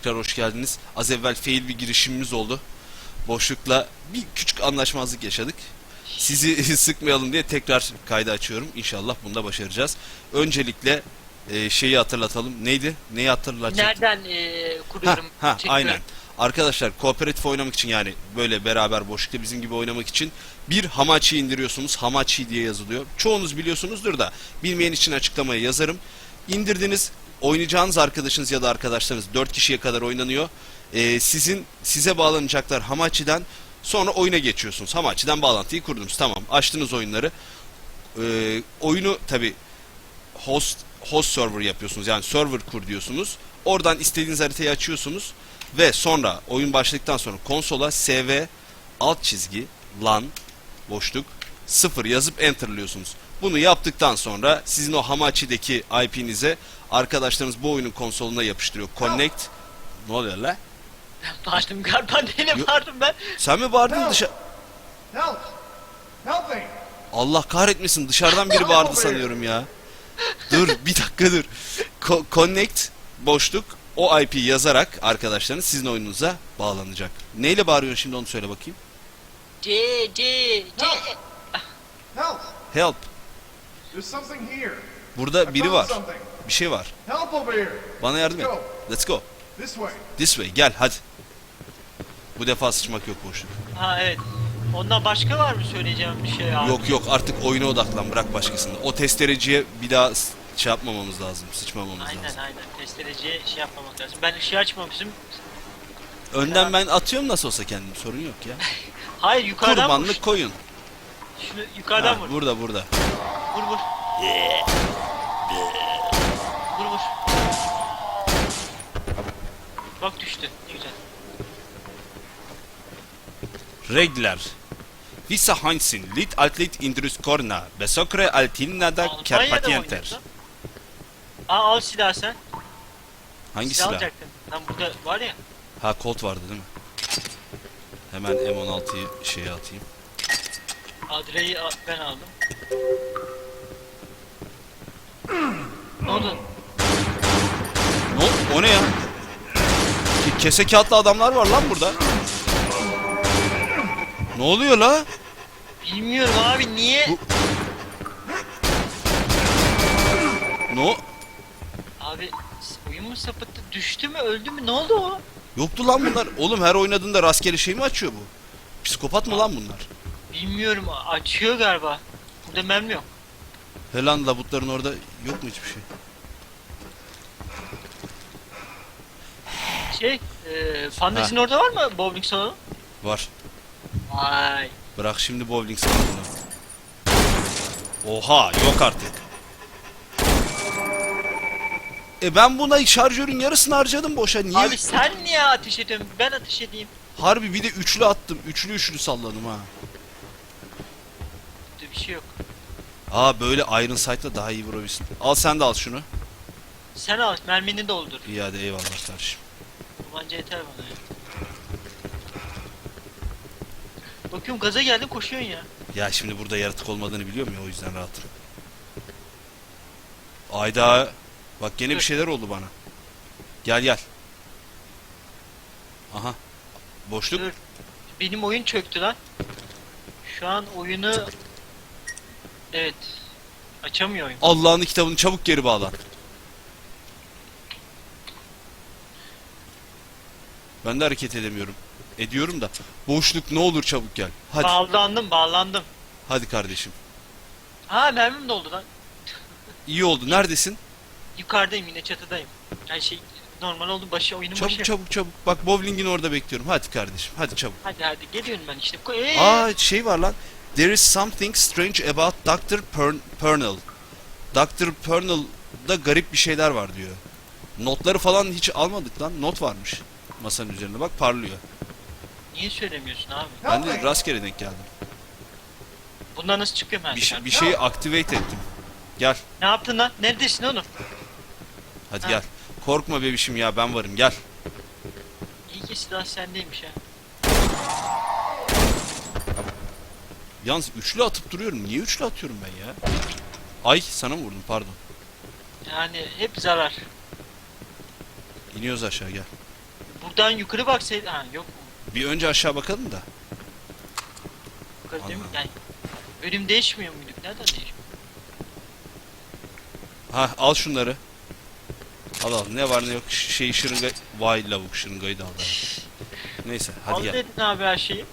tekrar hoş geldiniz. Az evvel fail bir girişimimiz oldu. Boşlukla bir küçük anlaşmazlık yaşadık. Sizi sıkmayalım diye tekrar kaydı açıyorum. İnşallah bunu da başaracağız. Öncelikle e, şeyi hatırlatalım. Neydi? Neyi hatırlatacaktım? Nereden e, Ha, kuruyorum? ha çekiyorum? aynen. Arkadaşlar kooperatif oynamak için yani böyle beraber boşlukta bizim gibi oynamak için bir Hamachi indiriyorsunuz. Hamachi diye yazılıyor. Çoğunuz biliyorsunuzdur da bilmeyen için açıklamaya yazarım. İndirdiniz oynayacağınız arkadaşınız ya da arkadaşlarınız 4 kişiye kadar oynanıyor. Ee, sizin size bağlanacaklar Hamachi'den sonra oyuna geçiyorsunuz. Hamachi'den bağlantıyı kurdunuz. Tamam. Açtınız oyunları. Ee, oyunu tabi host host server yapıyorsunuz. Yani server kur diyorsunuz. Oradan istediğiniz haritayı açıyorsunuz ve sonra oyun başladıktan sonra konsola sv alt çizgi lan boşluk 0 yazıp enterlıyorsunuz. Bunu yaptıktan sonra sizin o Hamachi'deki IP'nize arkadaşlarınız bu oyunun konsoluna yapıştırıyor. Connect ne oluyor la? Bağırdım galiba neyle bağırdım ben? Sen mi bağırdın dışarı? Help! Help me! Allah kahretmesin dışarıdan biri bağırdı sanıyorum ya. Dur bir dakika dur. Co- connect boşluk o IP yazarak arkadaşlarınız sizin oyununuza bağlanacak. Neyle bağırıyorsun şimdi onu söyle bakayım. C C C. Help! Help. Burada biri var. Bir şey var. Help over here. Bana yardım et. Let's go. This way. This way. Gel hadi. Bu defa sıçmak yok boşluk. Ha evet. Ondan başka var mı söyleyeceğim bir şey abi? Yok yok artık oyuna odaklan bırak başkasını. O testereciye bir daha şey yapmamamız lazım. Sıçmamamız Aynen lazım. aynen. Testereciye şey yapmamak lazım. Ben ışığı açmamışım. Önden ben atıyorum nasıl olsa kendim sorun yok ya. Hayır yukarıdan vur. Kurbanlık koyun. Şunu yukarıdan Ha, vur. burada burada. Vur vur. Vur vur. Bak düştü. Ne güzel. Regler. Vissa Hansin, lit atlet indrus korna, besokre altinna da Almanya'da mı kerpatienter. Aa al silah sen. Hangi silah silah? Lan burada var ya. Ha Colt vardı değil mi? Hemen M16'yı şeye atayım. Adre'yi ben aldım. Oldu? Ne o, o ne ya? Ke- kese kağıtlı adamlar var lan burada. Ne oluyor la? Bilmiyorum abi niye? Bu- Ne o? Abi oyun mu sapıttı? Düştü mü? Öldü mü? Ne oldu o? Yoktu lan bunlar. Oğlum her oynadığında rastgele şey mi açıyor bu? Psikopat mı lan bunlar? Bilmiyorum. Açıyor galiba. Burada mermi yok. Helan labutların orada yok mu hiçbir şey? Şey, e, Fantezinin orada var mı bowling salonu? Var. Vay. Bırak şimdi bowling salonunu. Oha yok artık. E ben buna şarjörün yarısını harcadım boşa. Niye? Abi sen niye ateş ediyorsun? Ben ateş edeyim. Harbi bir de üçlü attım. Üçlü üçlü salladım ha. Burada bir şey yok. Aa böyle Iron Sight'la daha iyi vurabilirsin. Al sen de al şunu. Sen al, mermini doldur. İyi hadi eyvallah kardeşim. Tabanca yeter bana ya. Bakıyorum gaza geldin koşuyorsun ya. Ya şimdi burada yaratık olmadığını biliyorum ya o yüzden rahatım. Ayda bak gene bir şeyler oldu bana. Gel gel. Aha. Boşluk. Dur. Benim oyun çöktü lan. Şu an oyunu... Evet. Açamıyor oyun. Allah'ın kitabını çabuk geri bağlan. Ben de hareket edemiyorum. Ediyorum da. Boşluk ne olur çabuk gel. Hadi. Bağlandım bağlandım. Hadi kardeşim. Ha mermim doldu lan. İyi oldu. Neredesin? Yukarıdayım yine çatıdayım. Her şey normal oldu başı oyunun Çabuk başı. çabuk çabuk. Bak bowling'in orada bekliyorum. Hadi kardeşim. Hadi çabuk. Hadi hadi geliyorum ben işte. Ee, Aa şey var lan. There is something strange about Dr. Pern Pernell. Dr. Pernell'da garip bir şeyler var diyor. Notları falan hiç almadık lan. Not varmış masanın üzerinde. Bak parlıyor. Niye söylemiyorsun abi? Ben de rastgele denk geldim. Bundan nasıl çıkıyorum ben? Bir, şu şey- bir şeyi activate ettim. Gel. Ne yaptın lan? Neredesin oğlum? Hadi Ha. gel. Korkma bebişim ya ben varım gel. İyi ki silah sendeymiş ha. Yalnız üçlü atıp duruyorum. Niye üçlü atıyorum ben ya? Ay sana mı vurdum pardon. Yani hep zarar. İniyoruz aşağı gel. Buradan yukarı baksaydı... Ha yok? Bir önce aşağı bakalım da. Yukarı değil mi? Anladım. Yani bölüm değişmiyor muyduk? Nereden değişmiyor? Ha al şunları. Al al ne var ne yok Ş- şey şırınga vay lavuk şırıngayı da al. Neyse hadi Al gel. dedin abi her şeyi.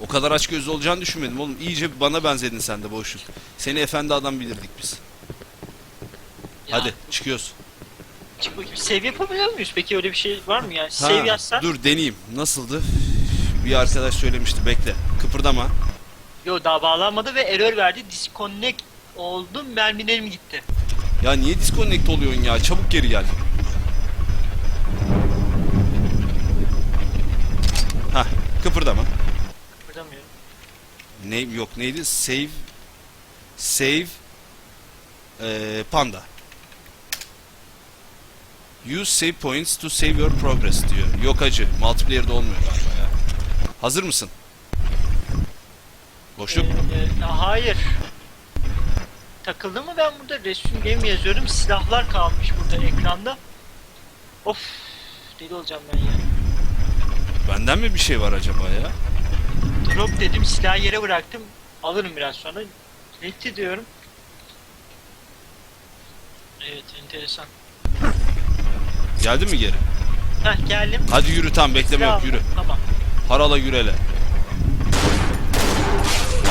O kadar aç gözlü olacağını düşünmedim oğlum. İyice bana benzedin sen de boşluk. Seni efendi adam bilirdik biz. Ya, Hadi çıkıyoruz. Save yapabiliyor muyuz? Peki öyle bir şey var mı yani? Ha, Save yazsan. Dur deneyeyim. Nasıldı? Bir arkadaş söylemişti. Bekle. Kıpırdama. Yo daha bağlanmadı ve error verdi. Disconnect oldum. Mermilerim gitti. Ya niye disconnect oluyorsun ya? Çabuk geri gel. Hah. Kıpırdama. Kıpırdamıyorum. Ne yok neydi? Save Save eee, Panda. Use save points to save your progress diyor. Yok acı. Multiplayer'da olmuyor galiba ya. Hazır mısın? Boşluk. Ee, e, hayır. Takıldı mı ben burada resim game yazıyorum. Silahlar kalmış burada ekranda. Of. Deli olacağım ben ya. Benden mi bir şey var acaba ya? Drop dedim silahı yere bıraktım. Alırım biraz sonra. Net diyorum. Evet enteresan. Geldi mi geri? Heh geldim. Hadi yürü tam bekleme yok Silah yürü. aldım, Tamam. Harala yürele.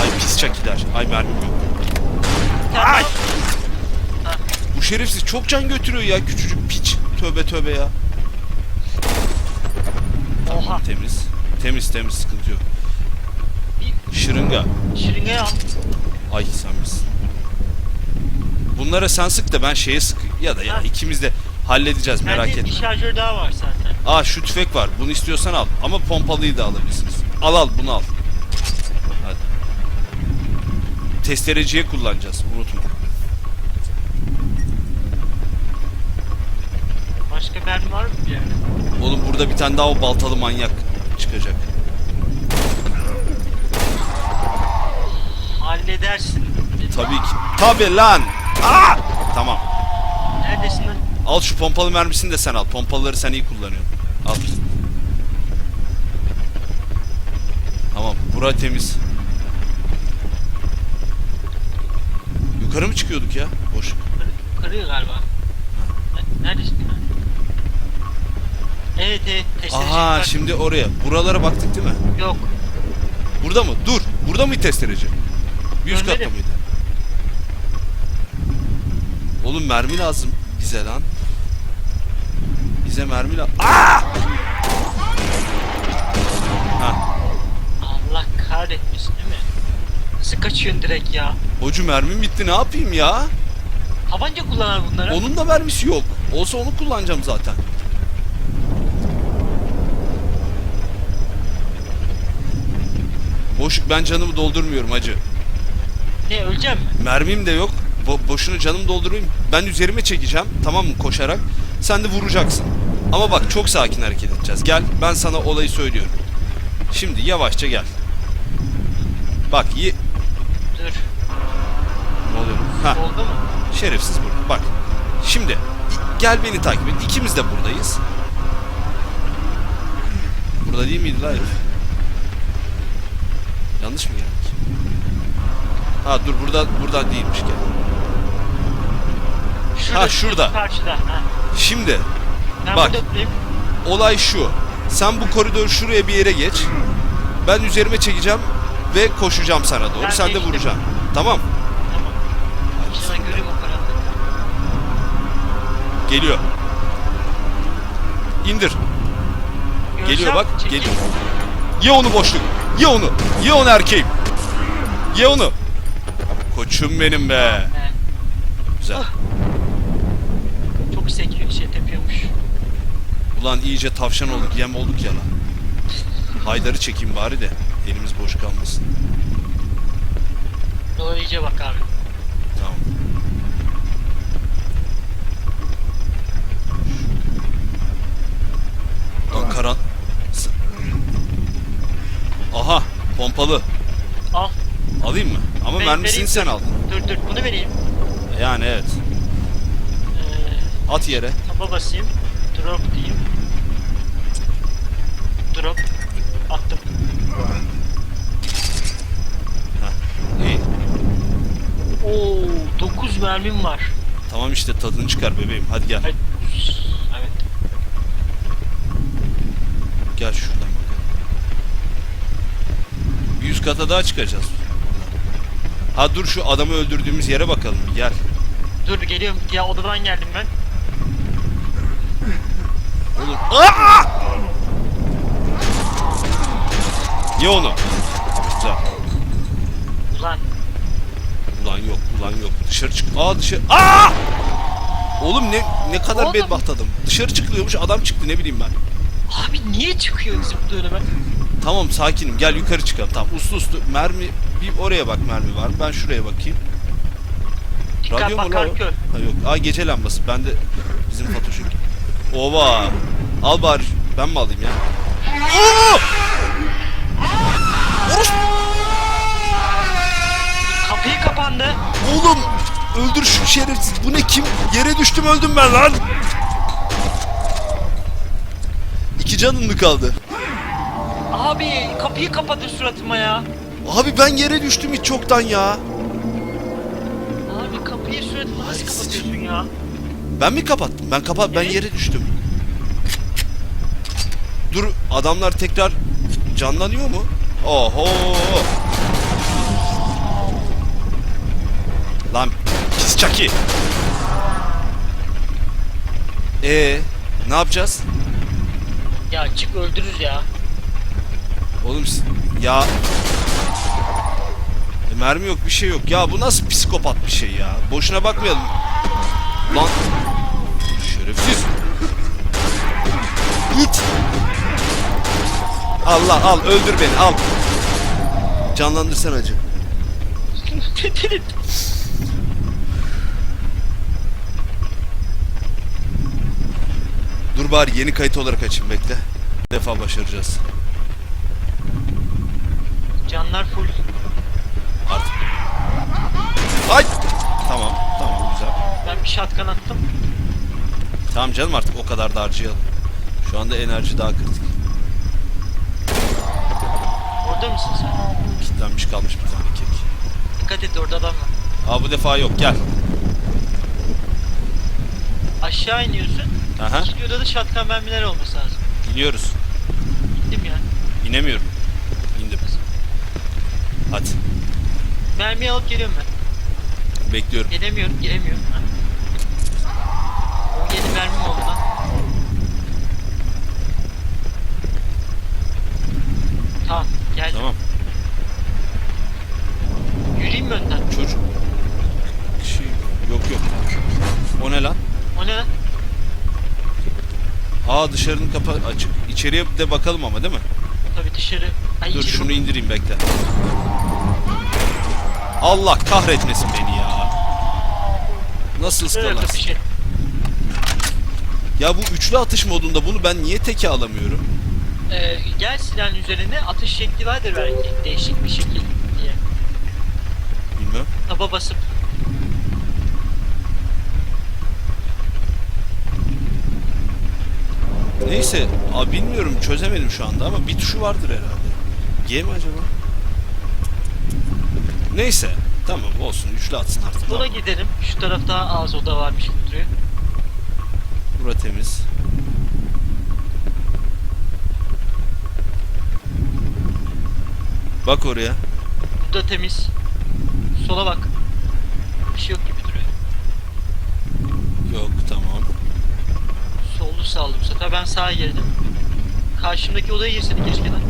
Ay pis çakiler. Ay mermim yok. Ay! Bu şerefsiz çok can götürüyor ya küçücük piç. Tövbe tövbe ya. Oha. Temiz. Temiz temiz sıkıntı yok. Şırınga. Şırıngayı al. Ay sen misin? Bunlara sen sık da ben şeye sık. Ya da ya Ha. ikimiz de halledeceğiz merak Bende etme. bir şarjör daha var zaten. Aa şu tüfek var. Bunu istiyorsan al. Ama pompalıyı da alabilirsiniz. Al al bunu al. Hadi. Testereciye kullanacağız. Unutma. Başka mermi var mı bir yerde? Oğlum burada bir tane daha o baltalı manyak çıkacak. Halledersin. Tabii ki. Tabii lan. Aa! Tamam. Neredesin lan? Al şu pompalı mermisini de sen al. Pompalıları sen iyi kullanıyorsun. Al. Tamam. Bura temiz. Yukarı mı çıkıyorduk ya? Boş. Kır- Kırıyor galiba. Ne- Neredesin lan? Evet evet. testereci Aha yukarı. şimdi oraya. Buralara baktık değil mi? Yok. Burada mı? Dur. Burada mı testereci? Bir üst katta Görmedim. mıydı? Oğlum mermi lazım bize lan. Bize mermi lazım. Aa! Ha, Allah kahretmesin değil mi? Nasıl kaçıyorsun direkt ya? hocu mermim bitti ne yapayım ya? Tabanca kullanan bunlara. Onun da mermisi yok. Olsa onu kullanacağım zaten. Boşluk ben canımı doldurmuyorum hacı. Ne öleceğim mi? Mermim de yok. Bo- boşuna canımı doldurayım. Ben üzerime çekeceğim. Tamam mı? Koşarak. Sen de vuracaksın. Ama bak çok sakin hareket edeceğiz. Gel. Ben sana olayı söylüyorum. Şimdi yavaşça gel. Bak ye... Dur. Ne oluyor? Ha. Oldu mu? Şerefsiz burada. Bak. Şimdi gel beni takip et. İkimiz de buradayız. Burada değil miydi lan? Yanlış mı geldik? Ha dur burada burada değilmiş gel. Şurada, Ha, şurada. Karşıda. Ha. Şimdi Ben Bak. olay şu. Sen bu koridor şuraya bir yere geç. Ben üzerime çekeceğim ve koşacağım sana doğru. Ben Sen de geçtim. vuracaksın. Tamam. Tamam. Sana göreyim o. Geliyor. İndir. Geliyor Görsem bak. çekeyim. Geliyor. Ye onu boşluk. Ye onu. Ye onu erkeğim. Ye onu. Koçum benim be. Güzel. Ah. Çok sekiyor şey tepiyormuş. Ulan iyice tavşan olduk. Yem olduk ya lan. Haydar'ı çekeyim bari de. Elimiz boş kalmasın. Dolar iyice bak abi. Tamam. Lan karan... Aha pompalı. Al. Alayım mı? Ama Ver- mermisini vereyim, sen aldın. Dur dur bunu vereyim. Yani evet. Ee, At yere. taba basayım. Drop diyeyim drop attım. İyi. Oo 9 mermim var. Tamam işte tadını çıkar bebeğim. Hadi gel. Hadi. Evet. Gel şuradan bakalım. Bir yüz kata daha çıkacağız. Ha dur şu adamı öldürdüğümüz yere bakalım. Gel. Dur geliyorum. Ya odadan geldim ben. Oğlum. Aa! Ye onu. Güzel. Ulan. Ulan yok, ulan yok. Dışarı çık. Aa dışarı. Aa! Oğlum ne ne kadar Oğlum. bedbaht adam. Dışarı çıkılıyormuş adam çıktı ne bileyim ben. Abi niye çıkıyor zıplıyor ben? Tamam sakinim gel yukarı çıkalım. Tamam uslu uslu mermi bir oraya bak mermi var. Ben şuraya bakayım. Dikkat Radyo mu lan o? Ha yok. Aa gece lambası. Ben de bizim Fatoş'un. Ova. Al bari. Ben mi alayım ya? Oo! Orospu- Kapıyı kapandı. Oğlum öldür şu şerefsiz. Bu ne kim? Yere düştüm öldüm ben lan. İki canın mı kaldı? Abi kapıyı kapadı suratıma ya. Abi ben yere düştüm hiç çoktan ya. Abi kapıyı suratıma nasıl kapatıyorsun ya? Ben mi kapattım? Ben kapat ben yere düştüm. Dur adamlar tekrar canlanıyor mu? Oho. Çaki. Ee, ne yapacağız? Ya çık öldürür ya. Oğlum ya E, mermi yok bir şey yok. Ya bu nasıl psikopat bir şey ya? Boşuna bakmayalım. Lan şerefsiz. İt. Allah al öldür beni al. Canlandır acı. Dur bari yeni kayıt olarak açayım bekle. Bir defa başaracağız. Canlar full. Artık. Ay. Tamam tamam güzel. Ben bir shotgun attım. Tamam canım artık o kadar da harcayalım. Şu anda enerji daha kritik. Orada mısın sen? Kitlenmiş kalmış bir tane kek. Dikkat et orada adam var. Aa bu defa yok gel. Aşağı iniyorsun. Aha İkinci odada shotgun mermiler olması lazım. iniyoruz. İndim ya. İnemiyorum. İndim. Hadi Mermiyi alıp geliyorum ben. bekliyorum. Gelemiyorum, gelemiyorum. Ha. 17 mermim oldu lan. Tamam, geldim. Tamam. Yürüyeyim mi önden? Çocuk. Şey yok yok. O ne lan? O ne lan? Aa dışarının kapı açık. İçeriye de bakalım ama değil mi? Tabii dışarı. Ay, Dur içeri şunu bak- indireyim bekle. Allah kahretmesin beni ya. Nasıl Şuraya ıskalarsın? kapışır. Ya bu üçlü atış modunda bunu ben niye teke alamıyorum? Ee, gel silahın üzerine atış şekli vardır belki. Değişik bir şekil diye. Bilmem. Taba basıp. Neyse, abi bilmiyorum çözemedim şu anda ama bir tuşu vardır herhalde. G mi acaba? Neyse, tamam olsun üçlü atsın artık. Sola Tamam. gidelim. Şu tarafta az oda varmış duruyor. Bura temiz. Bak oraya. Burada temiz. Sola bak. Bir şey yok gibi duruyor. Yok tamam. Sollu sağlı bu sefer ben sağa girdim. Karşımdaki odaya girsene keşke lan.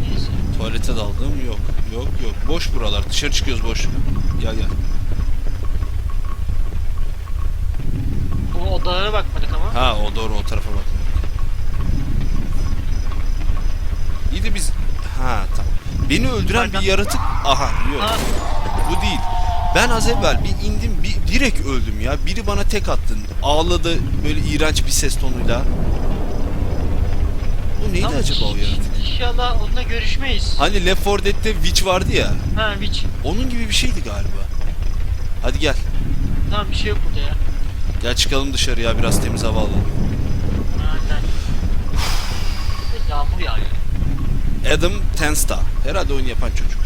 Neyse. Tuvalete daldım yok. Yok yok. Boş buralar. Dışarı çıkıyoruz boş. Gel gel. Bu odalara bakmadık ama. Ha o doğru o tarafa bak. İyi de biz... Ha tamam. Beni öldüren bir yaratık... Aha yok. Ha, Bu değil. Ben az evvel bir direkt öldüm ya. Biri bana tek attı. Ağladı böyle iğrenç bir ses tonuyla. O neydi tamam, acaba o yaratık? İnşallah onunla görüşmeyiz. Hani Left 4 Dead'de Witch vardı ya. Ha hiç. Onun gibi bir şeydi galiba. Hadi gel. Tamam bir şey yok burada ya. Gel çıkalım dışarıya biraz temiz hava alalım. Aynen. Yağmur yağıyor. Adam Tensta. Herhalde oyunu yapan çocuk.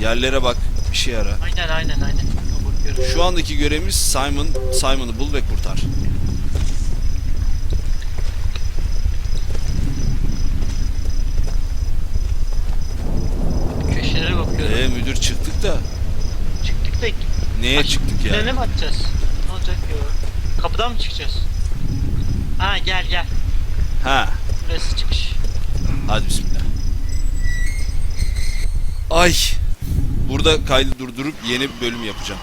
Yerlere bak. Bir şey ara. Aynen aynen aynen. Bakıyorum. Şu andaki görevimiz Simon. Simon'ı bul ve kurtar. Köşelere bakıyorum. Ee müdür çıktık da. Çıktık da Neye Aç- çıktık ya? Tünele mi atacağız? Ne olacak ya? Kapıdan mı çıkacağız? Ha gel gel. Ha. Burası çıkış. Hadi bismillah. Ay. Burada kaydı durdurup yeni bir bölüm yapacağım.